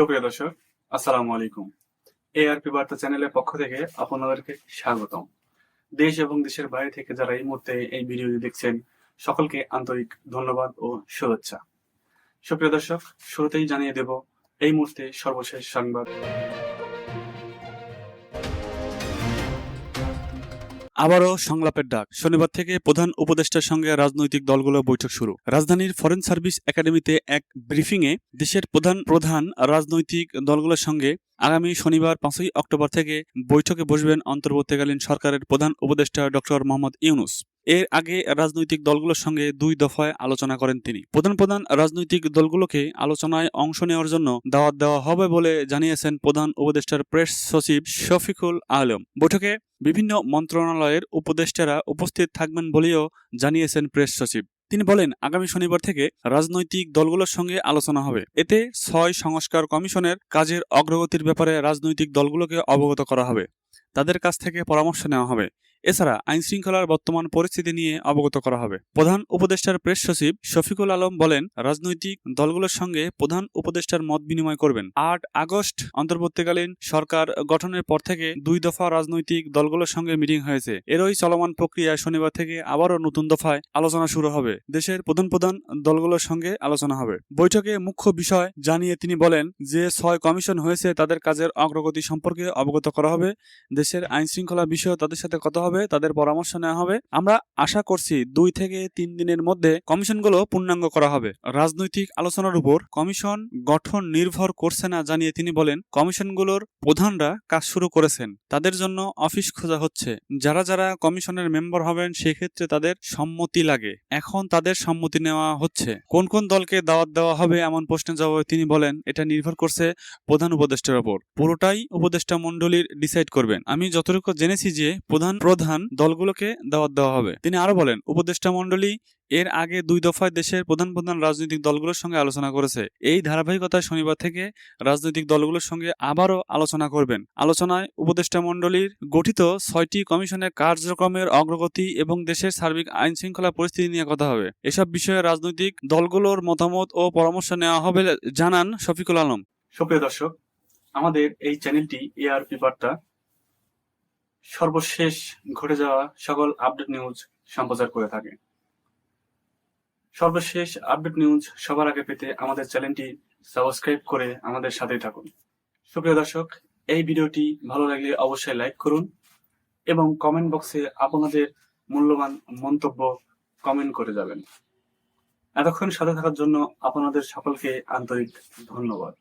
সুপ্রিয় দর্শক, আসসালামু আলাইকুম। এআরপি বার্তা চ্যানেলের পক্ষ থেকে আপনাদেরকে স্বাগতম। দেশ এবং দেশের বাইরে থেকে যারা এই মুহূর্তে এই ভিডিওটি দেখছেন, সকলকে আন্তরিক ধন্যবাদ ও শুভেচ্ছা। সুপ্রিয় দর্শক, শুরুতেই জানিয়ে দেব এই মুহূর্তে সর্বশেষ সংবাদ। আবারও সংলাপের ডাক। শনিবার থেকে প্রধান উপদেষ্টার সঙ্গে রাজনৈতিক দলগুলো বৈঠক শুরু। রাজধানীর ফরেন সার্ভিস একাডেমিতে এক ব্রিফিংয়ে দেশের প্রধান প্রধান রাজনৈতিক দলগুলোর সঙ্গে আগামী শনিবার পাঁচই অক্টোবর থেকে বৈঠকে বসবেন অন্তর্বর্তীকালীন সরকারের প্রধান উপদেষ্টা ডক্টর মোহাম্মদ ইউনুস। এর আগে রাজনৈতিক দলগুলোর সঙ্গে দুই দফায় আলোচনা করেন তিনি। প্রধান প্রধান রাজনৈতিক দলগুলোকে আলোচনায় অংশ নেওয়ার জন্য দাওয়াত দেওয়া হবে বলে জানিয়েছেন প্রধান উপদেষ্টার প্রেস সচিব শফিকুল আলম। বৈঠকে বিভিন্ন মন্ত্রণালয়ের উপদেষ্টারা উপস্থিত থাকবেন বলেও জানিয়েছেন প্রেস সচিব। তিনি বলেন, আগামী শনিবার থেকে রাজনৈতিক দলগুলোর সঙ্গে আলোচনা হবে। এতে ছয় সংস্কার কমিশনের কাজের অগ্রগতির ব্যাপারে রাজনৈতিক দলগুলোকে অবগত করা হবে। তাদের কাছ থেকে পরামর্শ নেওয়া হবে। এছাড়া আইন শৃঙ্খলার বর্তমান পরিস্থিতি নিয়ে অবগত করা হবে। প্রধান উপদেষ্টার প্রেস সচিব শফিকুল আলম বলেন, রাজনৈতিক দলগুলোর সঙ্গে প্রধান উপদেষ্টার মত বিনিময় করবেন। আট আগস্ট অন্তর্বর্তীকালীন সরকার গঠনের পর থেকে দুই দফা রাজনৈতিক দলগুলোর সঙ্গে মিটিং হয়েছে। এরই চলমান প্রক্রিয়ায় শনিবার থেকে আবারও নতুন দফায় আলোচনা শুরু হবে। দেশের প্রধান প্রধান দলগুলোর সঙ্গে আলোচনা হবে। বৈঠকে মুখ্য বিষয় জানিয়ে তিনি বলেন, যে ছয় কমিশন হয়েছে তাদের কাজের অগ্রগতি সম্পর্কে অবগত করা হবে। দেশের আইন শৃঙ্খলা বিষয়ে তাদের সাথে কথা হবে। তাদের পরামর্শ নেওয়া হবে। আমরা আশা করছি দুই থেকে তিন দিনের মধ্যে কমিশনগুলো পূর্ণাঙ্গ করা হবে। রাজনৈতিক আলোচনার উপর কমিশন গঠন নির্ভর করছে না জানিয়ে তিনি বলেন, কমিশনগুলোর প্রধানরা কাজ শুরু করেছেন। তাদের জন্য অফিস খোঁজা হচ্ছে। যারা যারা কমিশনের মেম্বার হবেন, সেক্ষেত্রে তাদের সম্মতি লাগে। এখন তাদের সম্মতি নেওয়া হচ্ছে। কোন কোন দলকে দাওয়াত দেওয়া হবে এমন প্রশ্নের জবাবে তিনি বলেন, এটা নির্ভর করছে প্রধান উপদেষ্টার ওপর পুরোটাই উপদেষ্টা মণ্ডলীর ডিসাইড করবেন। আমি যতটুকু জেনেছি যে প্রধান প্রধান দলগুলোকে দাওয়াত দেওয়া হবে। তিনি আরও বলেন, উপদেষ্টা মণ্ডলী এর আগে দুই দফায় দেশের প্রধান প্রধান রাজনৈতিক দলগুলোর সঙ্গে আলোচনা করেছে। এই ধারাবাহিকতায় শনিবার থেকে রাজনৈতিক দলগুলোর সঙ্গে আবারও আলোচনা করবেন। আলোচনায় উপদেষ্টা মণ্ডলীর গঠিত ছয়টি কমিশনের কার্যক্রমের অগ্রগতি এবং দেশের সার্বিক আইন শৃঙ্খলা পরিস্থিতি নিয়ে কথা হবে। এসব বিষয়ে রাজনৈতিক দলগুলোর মতামত ও পরামর্শ নেওয়া হবে জানান শফিকুল আলম। সুপ্রিয় দর্শক, আমাদের এই চ্যানেলটি এআরপি বার্তা সর্বশেষ ঘটে যাওয়া সকল আপডেট নিউজ সম্প্রচার করে থাকে। সর্বশেষ আপডেট নিউজ সবার আগে পেতে আমাদের চ্যানেলটি সাবস্ক্রাইব করে আমাদের সাথেই থাকুন। সুপ্রিয় দর্শক, এই ভিডিওটি ভালো লাগলে অবশ্যই লাইক করুন এবং কমেন্ট বক্সে আপনাদের মূল্যবান মন্তব্য কমেন্ট করে যাবেন। এতক্ষণ সাথে থাকার জন্য আপনাদের সকলকে আন্তরিক ধন্যবাদ।